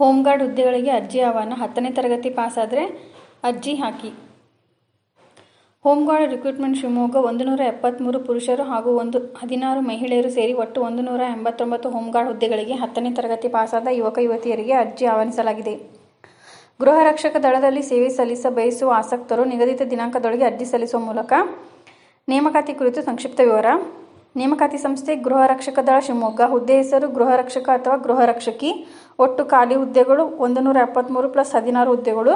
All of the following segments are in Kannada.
ಹೋಮ್ ಗಾರ್ಡ್ ಹುದ್ದೆಗಳಿಗೆ ಅರ್ಜಿ ಆಹ್ವಾನ. ಹತ್ತನೇ ತರಗತಿ ಪಾಸಾದರೆ ಅರ್ಜಿ ಹಾಕಿ. ಹೋಮ್ ಗಾರ್ಡ್ ರಿಕ್ರೂಟ್ಮೆಂಟ್ ಶಿವಮೊಗ್ಗ ಒಂದು ಎಪ್ಪತ್ತ್ಮೂರು ಪುರುಷರು ಹಾಗೂ ಒಂದು ಹದಿನಾರು ಮಹಿಳೆಯರು ಸೇರಿ ಒಟ್ಟು ಒಂದು ನೂರ ಎಂಬತ್ತೊಂಬತ್ತು ಹೋಮ್ ಗಾರ್ಡ್ ಹುದ್ದೆಗಳಿಗೆ ಹತ್ತನೇ ತರಗತಿ ಪಾಸಾದ ಯುವಕ ಯುವತಿಯರಿಗೆ ಅರ್ಜಿ ಆಹ್ವಾನಿಸಲಾಗಿದೆ. ಗೃಹ ರಕ್ಷಕ ದಳದಲ್ಲಿ ಸೇವೆ ಸಲ್ಲಿಸ ಬಯಸುವ ಆಸಕ್ತರು ನಿಗದಿತ ದಿನಾಂಕದೊಳಗೆ ಅರ್ಜಿ ಸಲ್ಲಿಸುವ ಮೂಲಕ ನೇಮಕಾತಿ ಕುರಿತು ಸಂಕ್ಷಿಪ್ತ ವಿವರ. ನೇಮಕಾತಿ ಸಂಸ್ಥೆ ಗೃಹ ರಕ್ಷಕ ದಳ ಶಿವಮೊಗ್ಗ. ಹುದ್ದೆ ಹೆಸರು ಗೃಹ ರಕ್ಷಕ ಅಥವಾ ಗೃಹ ರಕ್ಷಕಿ ಒಟ್ಟು ಖಾಲಿ ಹುದ್ದೆಗಳು ಒಂದು ನೂರ ಎಪ್ಪತ್ತ್ಮೂರು ಪ್ಲಸ್ ಹದಿನಾರು ಹುದ್ದೆಗಳು.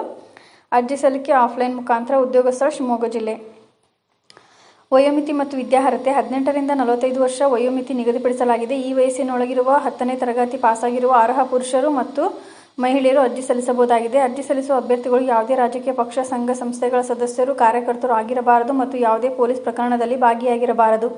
ಅರ್ಜಿ ಸಲ್ಲಿಕೆ ಆಫ್ಲೈನ್ ಮುಖಾಂತರ ಉದ್ಯೋಗ ಸ್ಥಳ ಶಿವಮೊಗ್ಗ ಜಿಲ್ಲೆ. ವಯೋಮಿತಿ ಮತ್ತು ವಿದ್ಯಾರ್ಹತೆ. ಹದಿನೆಂಟರಿಂದ ನಲವತ್ತೈದು ವರ್ಷ ವಯೋಮಿತಿ ನಿಗದಿಪಡಿಸಲಾಗಿದೆ. ಈ ವಯಸ್ಸಿನೊಳಗಿರುವ ಹತ್ತನೇ ತರಗತಿ ಪಾಸಾಗಿರುವ ಅರ್ಹ ಪುರುಷರು ಮತ್ತು ಮಹಿಳೆಯರು ಅರ್ಜಿ ಸಲ್ಲಿಸಬಹುದಾಗಿದೆ. ಅರ್ಜಿ ಸಲ್ಲಿಸುವ ಅಭ್ಯರ್ಥಿಗಳು ಯಾವುದೇ ರಾಜಕೀಯ ಪಕ್ಷ, ಸಂಘ, ಸಂಸ್ಥೆಗಳ ಸದಸ್ಯರು, ಕಾರ್ಯಕರ್ತರು ಆಗಿರಬಾರದು ಮತ್ತು ಯಾವುದೇ ಪೊಲೀಸ್ ಪ್ರಕರಣದಲ್ಲಿ ಭಾಗಿಯಾಗಿರಬಾರದು.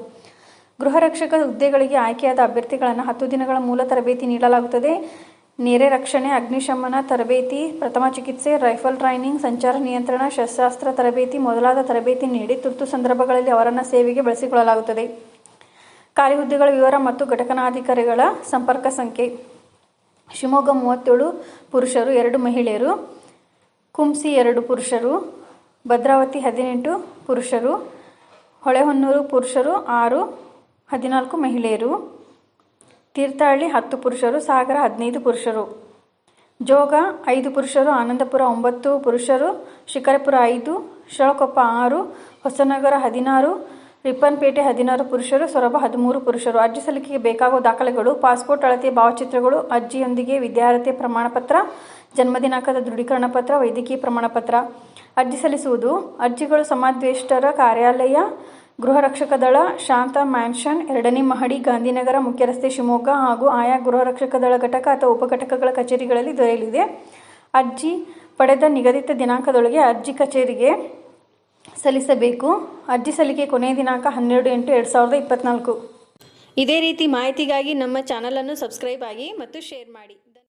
ಗೃಹ ರಕ್ಷಕ ಹುದ್ದೆಗಳಿಗೆ ಆಯ್ಕೆಯಾದ ಅಭ್ಯರ್ಥಿಗಳನ್ನು ಹತ್ತು ದಿನಗಳ ಮೂಲ ತರಬೇತಿ ನೀಡಲಾಗುತ್ತದೆ. ನೆರೆ ರಕ್ಷಣೆ, ಅಗ್ನಿಶಮನ ತರಬೇತಿ, ಪ್ರಥಮ ಚಿಕಿತ್ಸೆ, ರೈಫಲ್ ಟ್ರೈನಿಂಗ್, ಸಂಚಾರ ನಿಯಂತ್ರಣ, ಶಸ್ತ್ರಾಸ್ತ್ರ ತರಬೇತಿ ಮೊದಲಾದ ತರಬೇತಿ ನೀಡಿ ತುರ್ತು ಸಂದರ್ಭಗಳಲ್ಲಿ ಅವರನ್ನು ಸೇವೆಗೆ ಬಳಸಿಕೊಳ್ಳಲಾಗುತ್ತದೆ. ಖಾಲಿ ಹುದ್ದೆಗಳ ವಿವರ ಮತ್ತು ಘಟಕನಾಧಿಕಾರಿಗಳ ಸಂಪರ್ಕ ಸಂಖ್ಯೆ. ಶಿವಮೊಗ್ಗ ಮೂವತ್ತೇಳು ಪುರುಷರು, ಎರಡು ಮಹಿಳೆಯರು. ಕುಂಸಿ ಎರಡು ಪುರುಷರು. ಭದ್ರಾವತಿ ಹದಿನೆಂಟು ಪುರುಷರು. ಹೊಳೆಹೊನ್ನೂರು ಪುರುಷರು, ಆರು. ಹದಿನಾಲ್ಕು ಮಹಿಳೆಯರು, ತೀರ್ಥಹಳ್ಳಿ ಹತ್ತು ಪುರುಷರು, ಸಾಗರ ಹದಿನೈದು ಪುರುಷರು. ಜೋಗ ಐದು ಪುರುಷರು, ಆನಂದಪುರ ಒಂಬತ್ತು ಪುರುಷರು, ಶಿಕಾರಿಪುರ ಐದು ಶಿಳಕೊಪ್ಪ ಆರು, ಹೊಸನಗರ ಹದಿನಾರು, ರಿಪ್ಪನ್ಪೇಟೆ ಹದಿನಾರು ಪುರುಷರು, ಸೊರಬ ಹದಿಮೂರು ಪುರುಷರು. ಅರ್ಜಿ ಸಲ್ಲಿಕೆಗೆ ಬೇಕಾಗುವ ದಾಖಲೆಗಳು, ಪಾಸ್ಪೋರ್ಟ್, ಅಳತೆ, ಭಾವಚಿತ್ರಗಳು, ಅರ್ಜಿಯೊಂದಿಗೆ ವಿದ್ಯಾರ್ಹತೆ ಪ್ರಮಾಣಪತ್ರ ಜನ್ಮ ದಿನಾಂಕದ ದೃಢೀಕರಣ ಪತ್ರ, ವೈದ್ಯಕೀಯ ಪ್ರಮಾಣಪತ್ರ. ಅರ್ಜಿ ಸಲ್ಲಿಸುವುದು ಅರ್ಜಿಗಳು ಸಮಾದೇಷ್ಟರ ಕಾರ್ಯಾಲಯ ಗೃಹ ರಕ್ಷಕ ದಳ, ಶಾಂತ ಮ್ಯಾನ್ಷನ್, ಎರಡನೇ ಮಹಡಿ, ಗಾಂಧಿನಗರ ಮುಖ್ಯ ರಸ್ತೆ ಶಿವಮೊಗ್ಗ ಹಾಗೂ ಆಯಾ ಗೃಹ ರಕ್ಷಕ ದಳ ಘಟಕ ಅಥವಾ ಉಪಘಟಕಗಳ ಕಚೇರಿಗಳಲ್ಲಿ ದೊರೆಯಲಿದೆ. ಅರ್ಜಿ ಪಡೆದ ನಿಗದಿತ ದಿನಾಂಕದೊಳಗೆ ಅರ್ಜಿ ಕಚೇರಿಗೆ ಸಲ್ಲಿಸಬೇಕು. ಅರ್ಜಿ ಸಲ್ಲಿಕೆ ಕೊನೆಯ ದಿನಾಂಕ ಹನ್ನೆರಡು ಎಂಟು ಎರಡು ಸಾವಿರದ ಇಪ್ಪತ್ತ್ನಾಲ್ಕು ಇದೇ ರೀತಿ ಮಾಹಿತಿಗಾಗಿ ನಮ್ಮ ಚಾನಲನ್ನು ಸಬ್ಸ್ಕ್ರೈಬ್ ಆಗಿ ಮತ್ತು ಶೇರ್ ಮಾಡಿ.